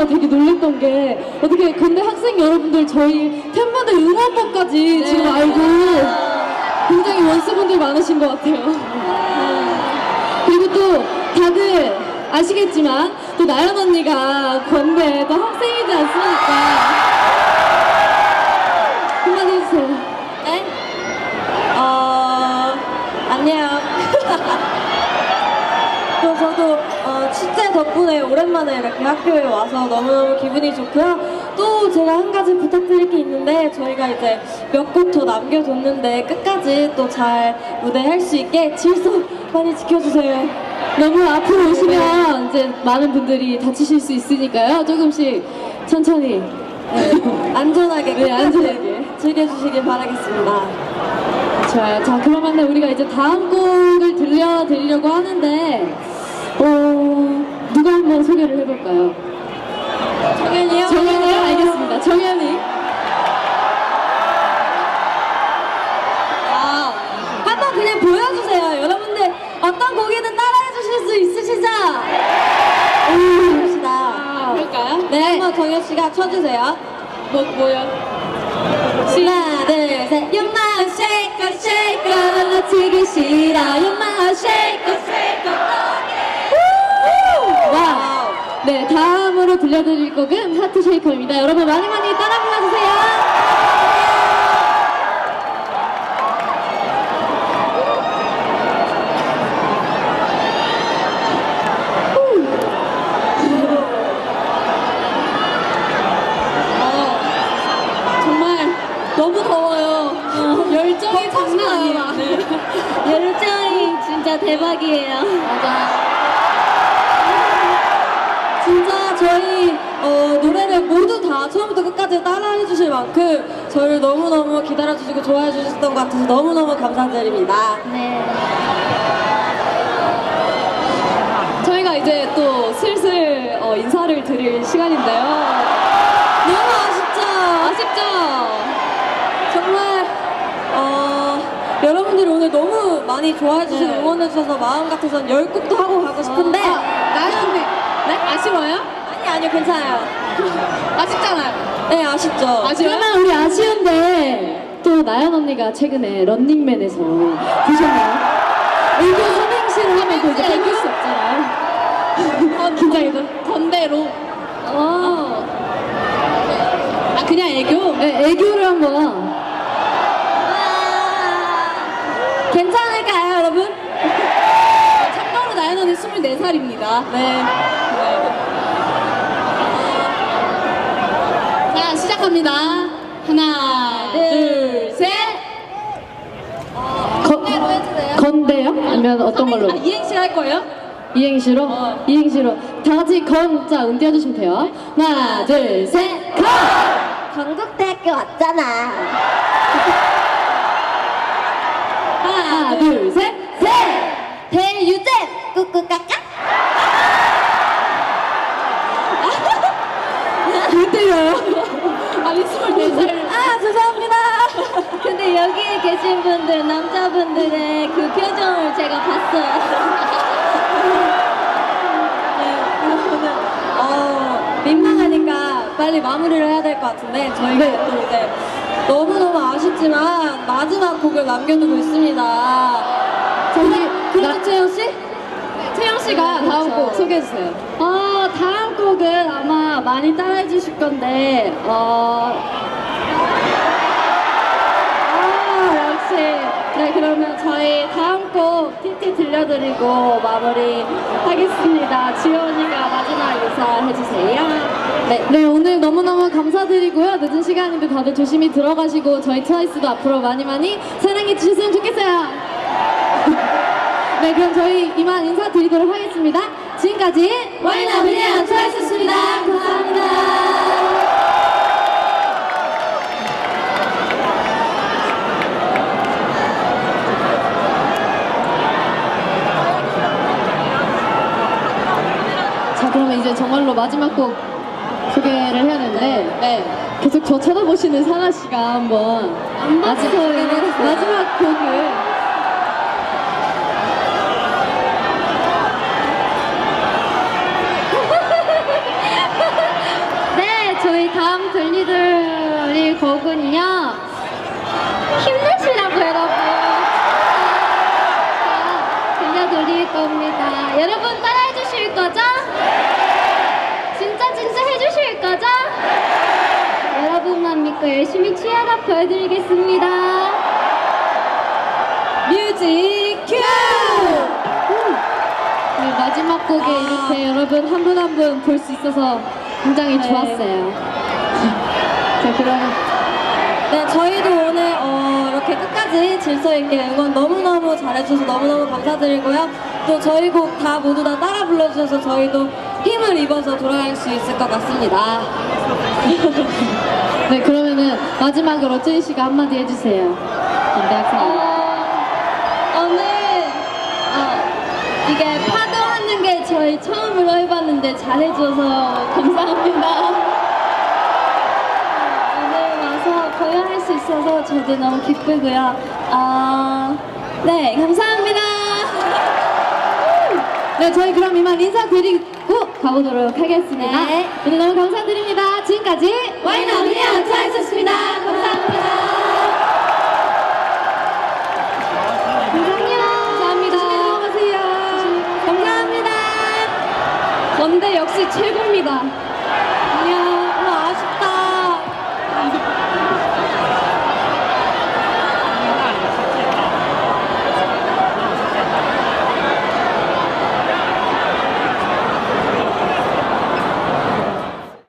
아, 무대하면서 되게 놀랬던 게 어떻게 근데 학생 여러분들 저희 팬분들 응원법까지 지금 알고 굉장히 원수분들 많으신 것 같아요. 그리고 또 다들 아시겠지만 또 나연 언니가 건대 또 학생이지 않습니까? 한마디 해주세요. 네? 어, 안녕. 덕분에 오랜만에 이렇게 학교에 와서 너무너무 기분이 좋고요. 또 제가 한 가지 부탁드릴 게 있는데 저희가 이제 몇 곡 더 남겨뒀는데 끝까지 또 잘 무대 할 수 있게 질서 많이 지켜주세요. 너무 앞으로 오시면 이제 많은 분들이 다치실 수 있으니까요. 조금씩 천천히. 네, 안전하게 네, 끝까지 안전하게. 즐겨주시길 바라겠습니다. 좋아요. 자, 그러면 우리가 이제 다음 곡을 들려드리려고 하는데, 어, 누가 한번 소개를 해볼까요? 정연이요? 정연이요? 알겠습니다. 정연이. 아, 한번 그냥 보여주세요. 여러분들 어떤 곡이든 따라해 주실 수 있으시죠? 봅시다. 아, 그럴까요? 네, 한번 정현 씨가 쳐주세요. 뭐, 뭐요? 하나, 둘, 셋. You might shake shake it. 놓치기 싫어. You might shake shake. 네, 다음으로 들려드릴 곡은 하트 쉐이커입니다. 여러분 많이 많이 따라 불러주세요. 어, 정말 너무 더워요. 어, 열정이 장난 아니에요. 열정이 진짜 대박이에요. 맞아. 진짜 저희 어, 노래를 모두 다 처음부터 끝까지 따라해 주실 만큼 저를 너무너무 기다려 주시고 좋아해 주셨던 것 같아서 너무너무 감사드립니다. 네. 저희가 이제 또 슬슬 어, 인사를 드릴 시간인데요. 너무 아쉽죠? 아쉽죠? 정말 어, 여러분들이 오늘 너무 많이 좋아해 주시고 네. 응원해 주셔서 마음 같아선 열 곡도 하고 가고 싶은데 아. 네? 아쉬워요? 아니 아니요 괜찮아요. 아쉽잖아요. 네 아쉽죠? 아쉬워요? 그러면 우리 아쉬운데 또 나연 언니가 최근에 런닝맨에서 보셨나요? 애교 삼행시를 하면 또 이제 뺏길 수 없잖아요. 긴장해도. 건대로. 어. 아 그냥 애교? 네, 애교를 한번. 아, 괜찮을까요 여러분? 참고로 나연 언니 24살입니다. 네. 자, 시작합니다. 하나, 둘, 셋. 건대로 해주세요. 건대요? 아니면 어떤 걸로? 아, 이행시 할 거예요? 이행시로? 어. 이행시로. 다 같이 건, 자, 응 띄워주시면 돼요. 하나, 둘, 셋, 건! 건국대학교 왔잖아. 하나, 둘, 셋, 셋! 대유잼 꾹꾹까까. 왜 때려요? 아니, 24살. 아 죄송합니다. 근데 여기에 계신 분들 남자분들의 그 표정을 제가 봤어요. 네, 어 민망하니까 빨리 마무리를 해야 될 것 같은데 저희가 네. 또 이제 너무 너무 아쉽지만 마지막 곡을 남겨두고 있습니다. 저희, 그래도 나- 채영 씨? 채영 씨가 다음 그렇죠. 곡 소개해주세요. 어, 다음 곡은 아마 많이 따라해 주실 건데, 어. 아, 역시. 네, 그러면 저희 다음 곡 TT 들려드리고 마무리 하겠습니다. 지원이가 마지막 인사해주세요. 네, 네, 오늘 너무너무 감사드리고요. 늦은 시간인데 다들 조심히 들어가시고 저희 트와이스도 앞으로 많이 많이 사랑해 주셨으면 좋겠어요. 네, 그럼 저희 이만 인사드리도록 하겠습니다. 지금까지 미니언 트와이스였습니다. 감사합니다. 자, 그러면 이제 정말로 마지막 곡 소개를 해야 되는데, 네. 계속 저 쳐다보시는 사나 씨가 한번 마지막, 마지막 곡을 여러분 따라해 주실 거죠? 진짜 진짜 해 주실 거죠? 여러분만 믿고 열심히 취하다 보여드리겠습니다. 뮤직 큐! 음. 네, 마지막 곡에 아. 이렇게 여러분 한 분 한 분 볼 수 있어서 굉장히 네. 좋았어요. 자, 그럼 네, 저희도 오늘 어, 이렇게 끝까지 질서 있게 응원 너무너무 잘해주셔서 너무너무 감사드리고요. 또 저희 곡 다 모두 다 따라 불러주셔서 저희도 힘을 입어서 돌아갈 수 있을 것 같습니다. 네, 그러면은 마지막으로 쯔이 씨가 한마디 해주세요. 담대학생. 오늘 어, 이게 파도하는 게 저희 처음으로 해봤는데 잘해줘서 감사합니다. 오늘 와서 공연할 수 있어서 저도 너무 기쁘고요. 아, 네, 감사합니다. 네, 저희 그럼 이만 인사드리고 가보도록 하겠습니다. 네. 오늘 너무 감사드립니다. 지금까지 와인 언니 안차였습니다 감사합니다.